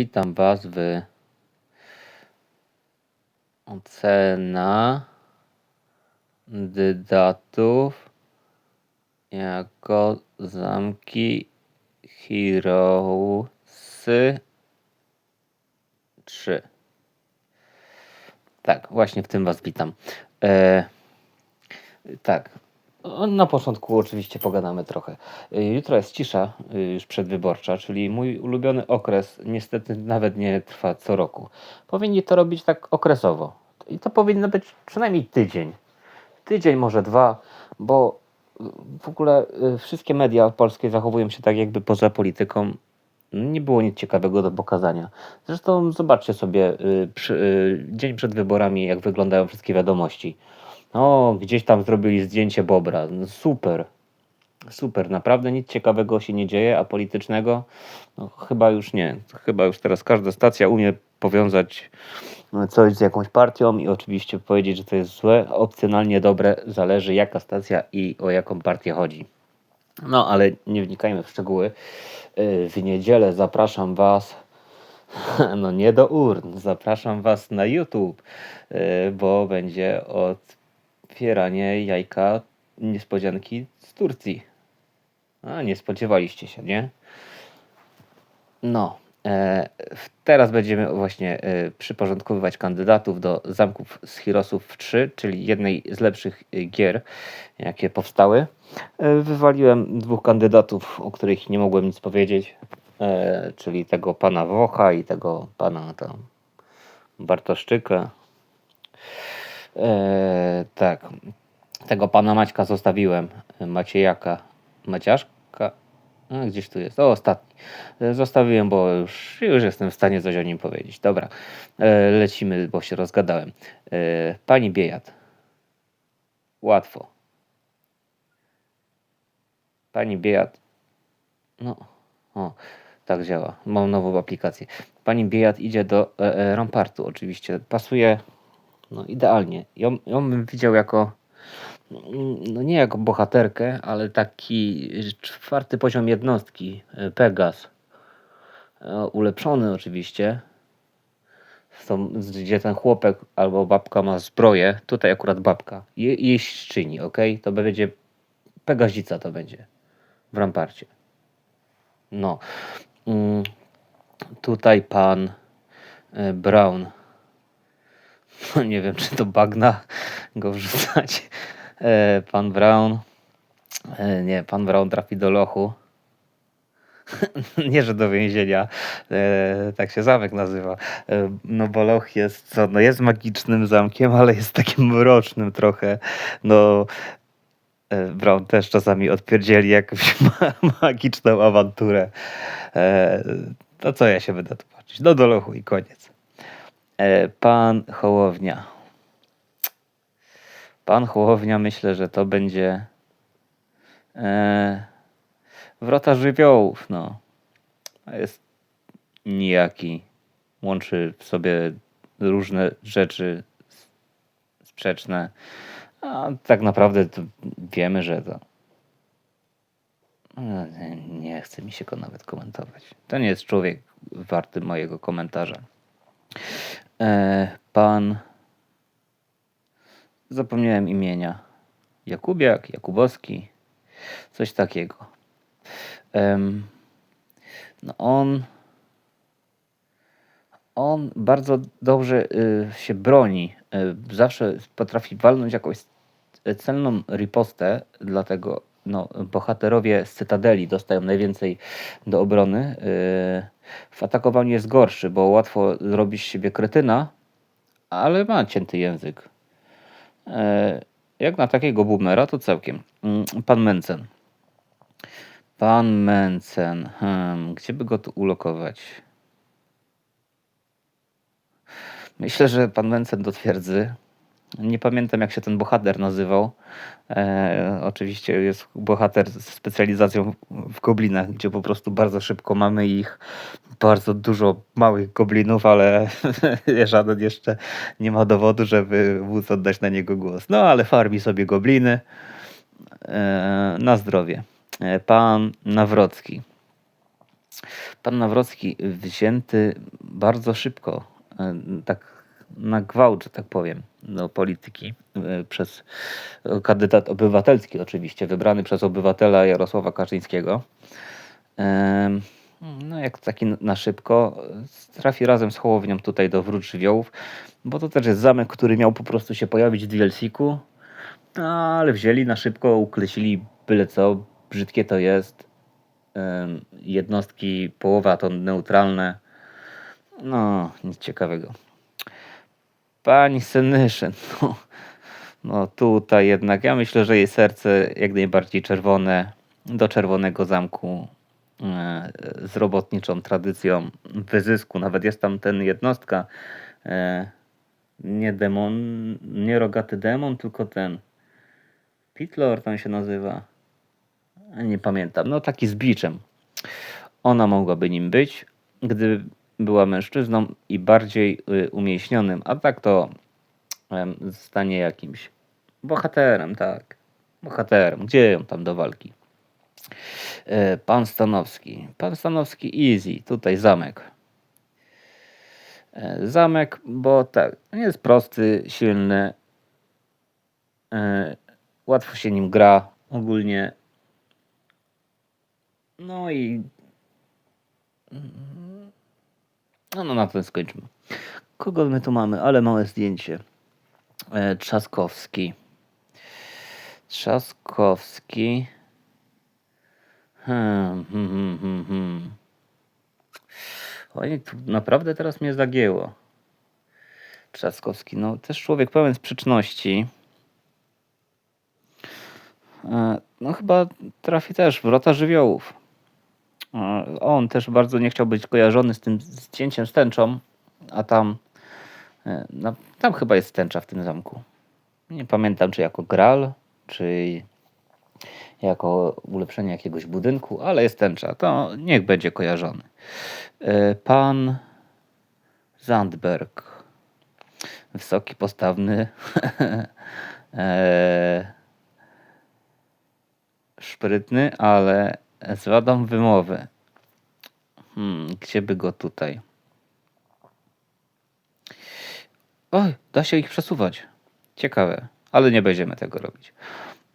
Witam Was w ocena kandydatów jako zamki Heroesy 3. Tak, właśnie w tym Was witam. E, tak, na początku oczywiście pogadamy trochę. Y, Jutro jest cisza y, już przedwyborcza, czyli mój ulubiony okres niestety nawet nie trwa co roku. Powinni to robić tak okresowo. I to powinno być przynajmniej tydzień. Tydzień, może dwa, bo w ogóle y, wszystkie media polskie zachowują się tak jakby poza polityką. Nie było nic ciekawego do pokazania. Zresztą zobaczcie sobie przy, dzień przed wyborami, jak wyglądają wszystkie wiadomości. O, gdzieś tam zrobili zdjęcie Bobra. No super. Super, naprawdę nic ciekawego się nie dzieje, a politycznego no, chyba już nie. Chyba już teraz każda stacja umie powiązać no, coś z jakąś partią i oczywiście powiedzieć, że to jest złe, opcjonalnie dobre, zależy jaka stacja i o jaką partię chodzi. No, ale nie wnikajmy w szczegóły. Y, w niedzielę zapraszam Was, no nie do urn, zapraszam Was na YouTube, y, bo będzie od otwieranie jajka niespodzianki z Turcji. A, nie spodziewaliście się, nie? No, e, teraz będziemy właśnie e, przyporządkowywać kandydatów do Zamków z Hirosów 3, czyli jednej z lepszych e, gier, jakie powstały. E, wywaliłem dwóch kandydatów, o których nie mogłem nic powiedzieć, e, czyli tego pana Wocha i tego pana tam Bartoszczyka. Eee, tak. Tego pana Maćka zostawiłem. Maciejaka. Maciaszka? A, gdzieś tu jest. O, ostatni. Eee, zostawiłem, bo już, już jestem w stanie coś o nim powiedzieć. Dobra. Eee, lecimy, bo się rozgadałem. Pani Biejat. Łatwo. Pani Biejat. No. O, tak działa. Mam nową aplikację. Pani Biejat idzie do e, e, Rampartu oczywiście. Pasuje no idealnie. Ją, ją bym widział jako, no nie jako bohaterkę, ale taki czwarty poziom jednostki, e, Pegas. E, ulepszony oczywiście. Są, gdzie ten chłopek albo babka ma zbroję, tutaj akurat babka, je, jeźdźczyni, ok? To będzie Pegazica to będzie w ramparcie. No. Mm, tutaj pan e, Brown no nie wiem, czy to bagna go wrzucać. E, pan Brown. E, nie, pan Brown trafi do lochu. nie, że do więzienia. E, tak się zamek nazywa. no bo loch jest co? No jest magicznym zamkiem, ale jest takim mrocznym trochę. No Brown też czasami odpierdzieli jakąś magiczną awanturę. to co ja się będę tu patrzeć? No do lochu i koniec. E, pan Hołownia. Pan Hołownia myślę, że to będzie e, wrota żywiołów. No. Jest nijaki. Łączy w sobie różne rzeczy sprzeczne. A tak naprawdę wiemy, że to. No, nie chce mi się go nawet komentować. To nie jest człowiek warty mojego komentarza. E, pan. Zapomniałem imienia. Jakubiak, Jakubowski, coś takiego. no on. On bardzo dobrze y, się broni. Y, zawsze potrafi walnąć jakąś celną ripostę, dlatego no, bohaterowie z Cytadeli dostają najwięcej do obrony. Y, w atakowaniu jest gorszy, bo łatwo zrobić z siebie kretyna, ale ma cięty język. E, jak na takiego boomera, to całkiem. Mm, pan Mencen. Pan Mencen. Hmm, gdzie by go tu ulokować? Myślę, że pan Mencen do twierdzy. Nie pamiętam, jak się ten bohater nazywał. E, oczywiście jest bohater z specjalizacją w goblinach, gdzie po prostu bardzo szybko mamy ich bardzo dużo małych goblinów, ale żaden jeszcze nie ma dowodu, żeby móc oddać na niego głos. No ale farmi sobie gobliny. E, na zdrowie. E, pan Nawrocki. Pan Nawrocki wzięty bardzo szybko, e, tak na gwałt, że tak powiem, do polityki e, przez kandydat obywatelski oczywiście, wybrany przez obywatela Jarosława Kaczyńskiego. No jak taki na szybko trafi razem z Hołownią tutaj do Wrót Żywiołów, bo to też jest zamek, który miał po prostu się pojawić w DLC-ku, no, ale wzięli na szybko, uklesili byle co, brzydkie to jest. Jednostki, połowa to neutralne. No, nic ciekawego. Pani Senyszyn, no, no tutaj jednak, ja myślę, że jej serce jak najbardziej czerwone, do Czerwonego Zamku e, z robotniczą tradycją wyzysku. Nawet jest tam ten jednostka, e, nie demon, nie rogaty demon, tylko ten Pitlor tam się nazywa. Nie pamiętam. No taki z biczem. Ona mogłaby nim być, gdyby była mężczyzną i bardziej y, umieśnionym, a tak to zostanie jakimś bohaterem, tak. Bohaterem. Gdzie ją tam do walki? E, Pan Stanowski. Pan Stanowski easy. Tutaj zamek. E, Zamek, bo tak, jest prosty, silny. e, Łatwo się nim gra ogólnie. No i. No, no na tym skończymy. Kogo my tu mamy? Ale małe zdjęcie. E, Trzaskowski. Trzaskowski. Hmm, hmm, hmm, hmm, hmm. Oj, tu naprawdę teraz mnie zagięło. Trzaskowski, no też człowiek pełen sprzeczności. E, No chyba trafi też Wrota Żywiołów. On też bardzo nie chciał być kojarzony z tym zdjęciem z tęczą, a tam, e, no, tam chyba jest tęcza w tym zamku. Nie pamiętam, czy jako gral, czy jako ulepszenie jakiegoś budynku, ale jest tęcza. To niech będzie kojarzony. E, Pan Zandberg. Wysoki, postawny. e, szprytny, ale z wadą wymowy. Hmm, gdzie by go tutaj? Oj, da się ich przesuwać. Ciekawe, ale nie będziemy tego robić.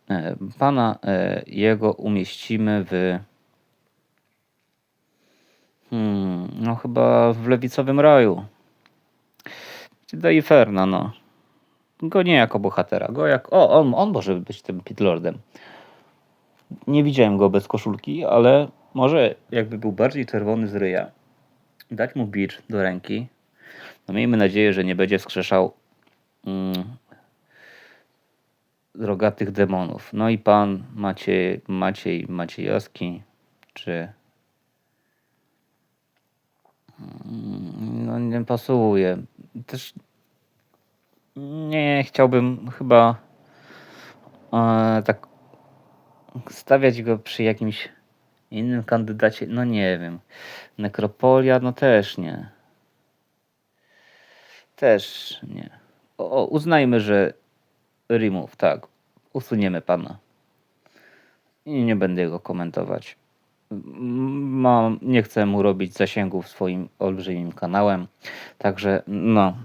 E, Pana e, jego umieścimy w. Hmm, no chyba w lewicowym raju. Do Inferna, no. Go nie jako bohatera, go jak. O, on, on może być tym Pitlordem. Nie widziałem go bez koszulki, ale może jakby był bardziej czerwony z ryja, dać mu bicz do ręki. No miejmy nadzieję, że nie będzie wskrzeszał mm, rogatych demonów. No i pan Maciej, Maciej Maciejowski, czy Mm, no nie pasuje. Też nie chciałbym chyba e, tak stawiać go przy jakimś innym kandydacie. No nie wiem. Nekropolia, no też nie. Też nie. O, o, uznajmy, że remove, tak. Usuniemy pana. I nie będę go komentować. Mam, nie chcę mu robić zasięgów swoim olbrzymim kanałem. Także no,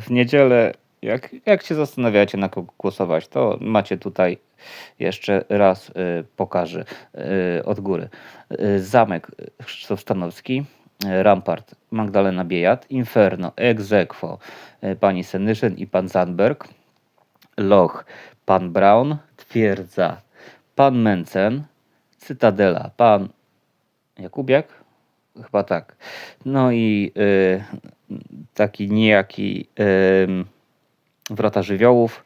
w niedzielę, jak, jak się zastanawiacie na kogo głosować, to macie tutaj jeszcze raz y, pokażę y, od góry. Y, Zamek Krzysztof Stanowski, Rampart Magdalena Biejat, Inferno, Egzekwo y, pani Senyszyn i pan Zandberg, Loch pan Brown, Twierdza pan Mencen, Cytadela pan Jakubiak? Chyba tak. No i y, taki niejaki y, Wrota Żywiołów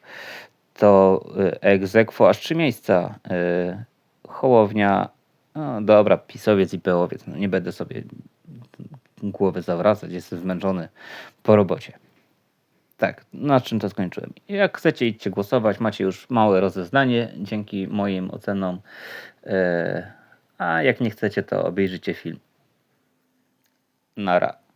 to y, egzekwo aż trzy miejsca. Y, Hołownia, no dobra, pisowiec i pełowiec. No, nie będę sobie głowy zawracać, jestem zmęczony po robocie. Tak, na czym to skończyłem. Jak chcecie, idźcie głosować. Macie już małe rozeznanie dzięki moim ocenom. E, A jak nie chcecie, to obejrzyjcie film. Nara.